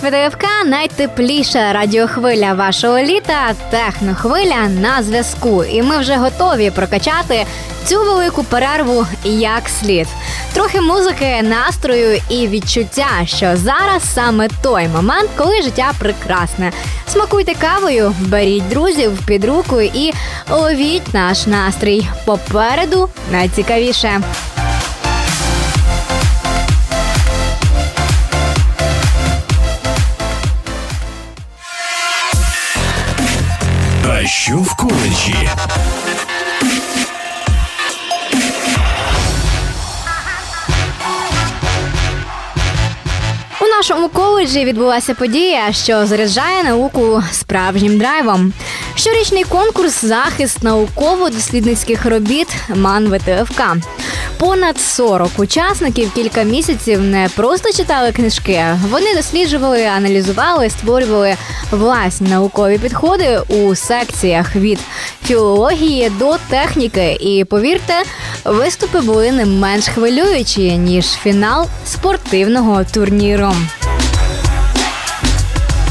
Привіт, ВДФК! Найтепліша радіохвиля вашого літа технохвиля на зв'язку. І ми вже готові прокачати цю велику перерву як слід. Трохи музики, настрою і відчуття, що зараз саме той момент, коли життя прекрасне. Смакуйте кавою, беріть друзів під руку і ловіть наш настрій. Попереду найцікавіше. А що в коледжі? Коледжі відбулася подія, що заряджає науку справжнім драйвом. Щорічний конкурс захист науково-дослідницьких робіт МАН ВТФК. Понад 40 учасників кілька місяців не просто читали книжки, вони досліджували, аналізували, створювали власні наукові підходи у секціях від філології до техніки. І повірте, виступи були не менш хвилюючі ніж фінал спортивного турніру.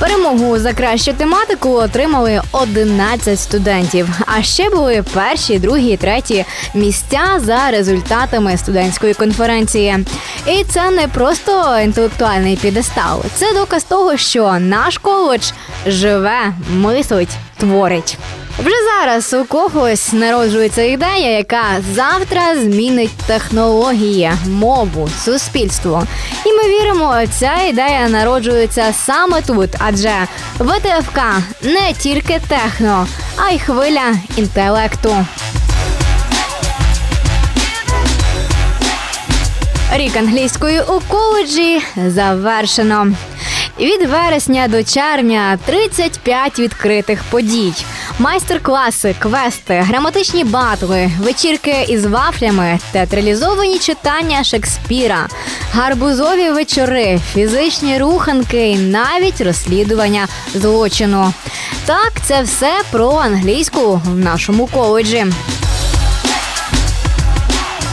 Перемогу за кращу тематику отримали 11 студентів. А ще були перші, другі, треті місця за результатами студентської конференції. І це не просто інтелектуальний підестал. Це доказ того, що наш коледж живе, мислить, творить. Вже зараз у когось народжується ідея, яка завтра змінить технології, мову, суспільство. І ми віримо, ця ідея народжується саме тут, адже ВТФК не тільки техно, а й хвиля інтелекту. Рік англійської у коледжі завершено. Від вересня до червня 35 відкритих подій, майстер-класи, квести, граматичні батли, вечірки із вафлями, театралізовані читання Шекспіра, гарбузові вечори, фізичні руханки і навіть розслідування злочину. Так, це все про англійську в нашому коледжі.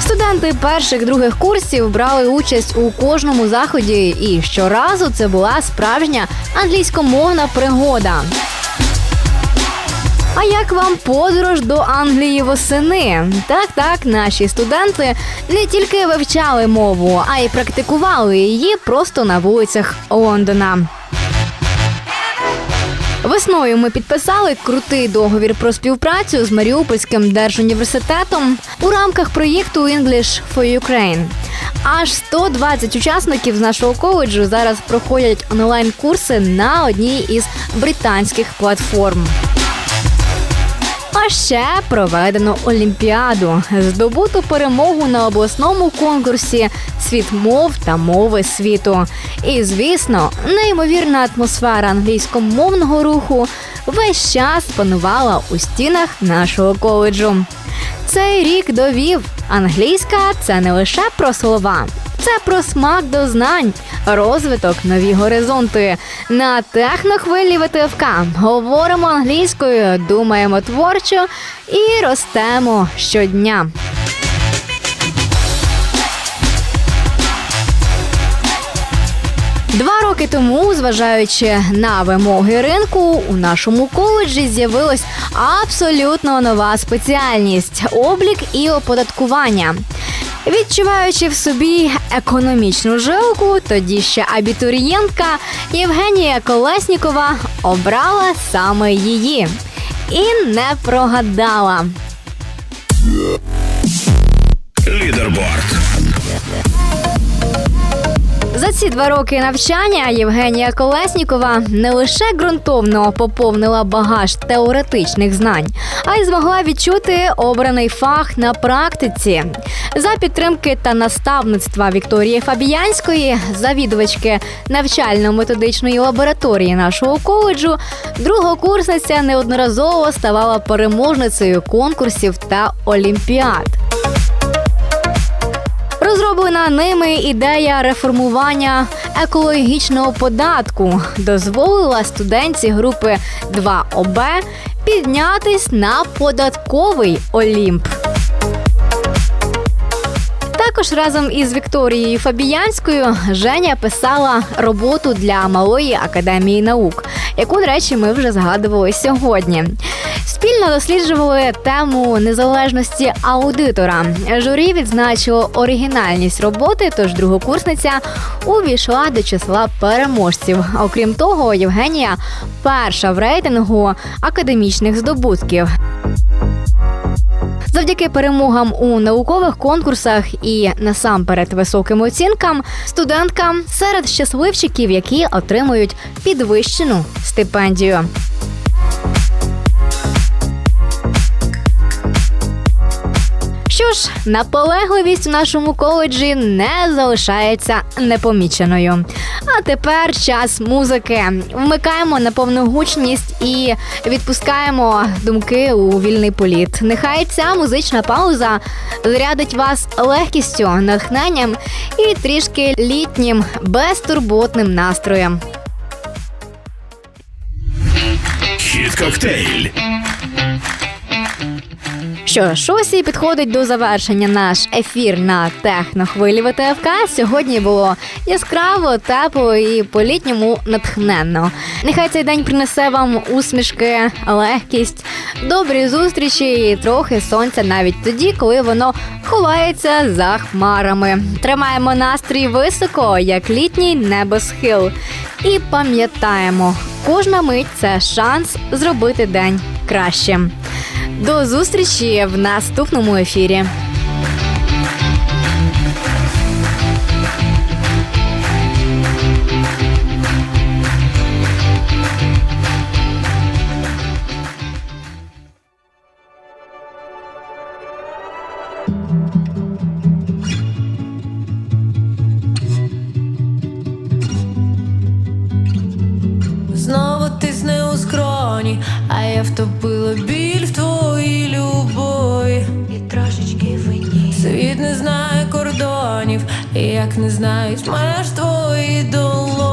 Студенти перших других курсів брали участь у кожному заході, і щоразу це була справжня англійськомовна пригода. А як вам подорож до Англії восени? Так, так, наші студенти не тільки вивчали мову, а й практикували її просто на вулицях Лондона. Весною ми підписали крутий договір про співпрацю з Маріупольським держуніверситетом у рамках проєкту English for Ukraine. Аж 120 учасників з нашого коледжу зараз проходять онлайн-курси на одній із британських платформ. А ще проведено Олімпіаду, здобуту перемогу на обласному конкурсі Світ мов та мови світу. І, звісно, неймовірна атмосфера англійськомовного руху весь час панувала у стінах нашого коледжу. Цей рік довів, англійська це не лише про слова. Це про смак до знань, розвиток, нові горизонти. На технохвилі ВТФК говоримо англійською, думаємо творчо і ростемо щодня. Два роки тому, зважаючи на вимоги ринку, у нашому коледжі з'явилась абсолютно нова спеціальність облік і оподаткування. Відчуваючи в собі економічну жилку, тоді ще абітурієнтка Євгенія Колеснікова обрала саме її і не прогадала. Лідерборд. За ці два роки навчання Євгенія Колеснікова не лише ґрунтовно поповнила багаж теоретичних знань, а й змогла відчути обраний фах на практиці. За підтримки та наставництва Вікторії Фабіянської, завідувачки навчально-методичної лабораторії нашого коледжу, другокурсниця неодноразово ставала переможницею конкурсів та олімпіад. Розроблена ними ідея реформування екологічного податку дозволила студентці групи 2ОБ піднятись на податковий Олімп. Також разом із Вікторією Фабіянською Женя писала роботу для малої академії наук, яку, до речі, ми вже згадували сьогодні. Спільно досліджували тему незалежності аудитора. Журі відзначило оригінальність роботи, тож другокурсниця увійшла до числа переможців. Окрім того, Євгенія перша в рейтингу академічних здобутків. Завдяки перемогам у наукових конкурсах і насамперед високим оцінкам, студентка серед щасливчиків, які отримують підвищену стипендію. Що ж, наполегливість в нашому коледжі не залишається непоміченою. А тепер час музики. Вмикаємо на повну гучність і відпускаємо думки у вільний політ. Нехай ця музична пауза зарядить вас легкістю, натхненням і трішки літнім, безтурботним настроєм. Хіт коктейль. Що ж, ось і підходить до завершення наш ефір на технохвилі ВТФК. Сьогодні було яскраво, тепло і по-літньому натхненно. Нехай цей день принесе вам усмішки, легкість, добрі зустрічі і трохи сонця навіть тоді, коли воно ховається за хмарами. Тримаємо настрій високо, як літній небосхил. І пам'ятаємо, кожна мить це шанс зробити день кращим. До зустрічі в наступному ефірі. Знову тисне у скроні, а я втопила біль в твоїй як не знають меж твої долоні.